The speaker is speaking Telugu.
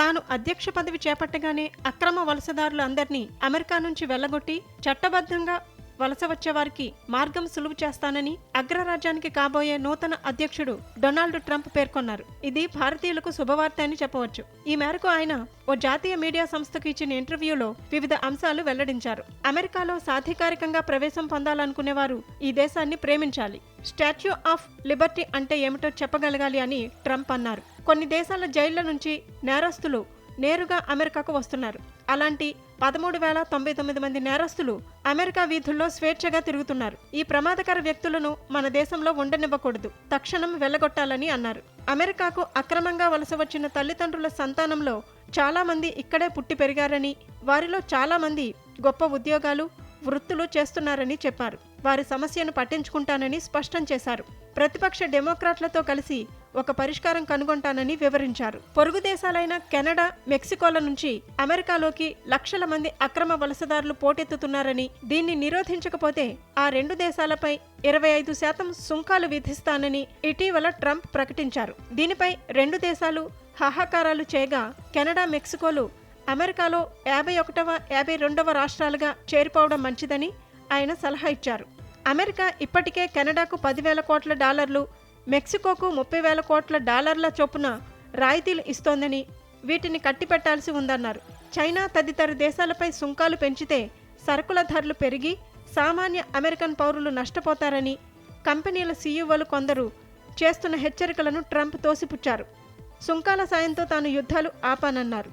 తాను అధ్యక్ష పదవి చేపట్టగానే అక్రమ వలసదారులు అందరినీ అమెరికా నుంచి వెళ్ళగొట్టి చట్టబద్ధంగా వలస వచ్చే వారికి మార్గం సులువు చేస్తానని అగ్రరాజ్యానికి కాబోయే నూతన అధ్యక్షుడు డొనాల్డ్ ట్రంప్ పేర్కొన్నారు. ఇది భారతీయులకు శుభవార్త అని చెప్పవచ్చు. ఈ మేరకు ఆయన ఓ జాతీయ మీడియా సంస్థకు ఇచ్చిన ఇంటర్వ్యూలో వివిధ అంశాలు వెల్లడించారు. అమెరికాలో సాధికారికంగా ప్రవేశం పొందాలనుకునేవారు ఈ దేశాన్ని ప్రేమించాలి. స్టాచ్యూ ఆఫ్ లిబర్టీ అంటే ఏమిటో చెప్పగలగాలి అని ట్రంప్ అన్నారు. కొన్ని దేశాల జైళ్ళ నుంచి నేరస్తులు నేరుగా అమెరికాకు వస్తున్నారు. అలాంటి పదమూడు వేల తొంభై తొమ్మిది మంది నేరస్తులు అమెరికా వీధుల్లో స్వేచ్ఛగా తిరుగుతున్నారు. ఈ ప్రమాదకర వ్యక్తులను మన దేశంలో ఉండనివ్వకూడదు. తక్షణం వెళ్ళగొట్టాలని అన్నారు. అమెరికాకు అక్రమంగా వలస వచ్చిన తల్లిదండ్రుల సంతానంలో చాలా మంది ఇక్కడే పుట్టి పెరిగారని వారిలో చాలా మంది గొప్ప ఉద్యోగాలు వృత్తులు చేస్తున్నారని చెప్పారు. వారి సమస్యను పట్టించుకుంటానని స్పష్టం చేశారు. ప్రతిపక్ష డెమోక్రాట్లతో కలిసి ఒక పరిష్కారం కనుగొంటానని వివరించారు. పొరుగు దేశాలైన కెనడా మెక్సికోల నుంచి అమెరికాలోకి లక్షల మంది అక్రమ వలసదారులు పోటెత్తుతున్నారని దీన్ని నిరోధించకపోతే ఆ రెండు దేశాలపై ఇరవై ఐదు శాతం సుంకాలు విధిస్తానని ఇటీవల ట్రంప్ ప్రకటించారు. దీనిపై రెండు దేశాలు హాహాకారాలు చేయగా కెనడా మెక్సికోలు అమెరికాలో యాభై ఒకటవ యాభై రెండవ రాష్ట్రాలుగా చేరిపోవడం మంచిదని ఆయన సలహా ఇచ్చారు. అమెరికా ఇప్పటికే కెనడాకు పదివేల కోట్ల డాలర్లు మెక్సికోకు ముప్పై వేల కోట్ల డాలర్ల చొప్పున రాయితీలు ఇస్తోందని వీటిని కట్టిపెట్టాల్సి ఉందన్నారు. చైనా తదితర దేశాలపై సుంకాలు పెంచితే సరుకుల ధరలు పెరిగి సామాన్య అమెరికన్ పౌరులు నష్టపోతారని కంపెనీల సీఈఓలు కొందరు చేస్తున్న హెచ్చరికలను ట్రంప్ తోసిపుచ్చారు. సుంకాల సాయంతో తాను యుద్ధాలు ఆపానన్నారు.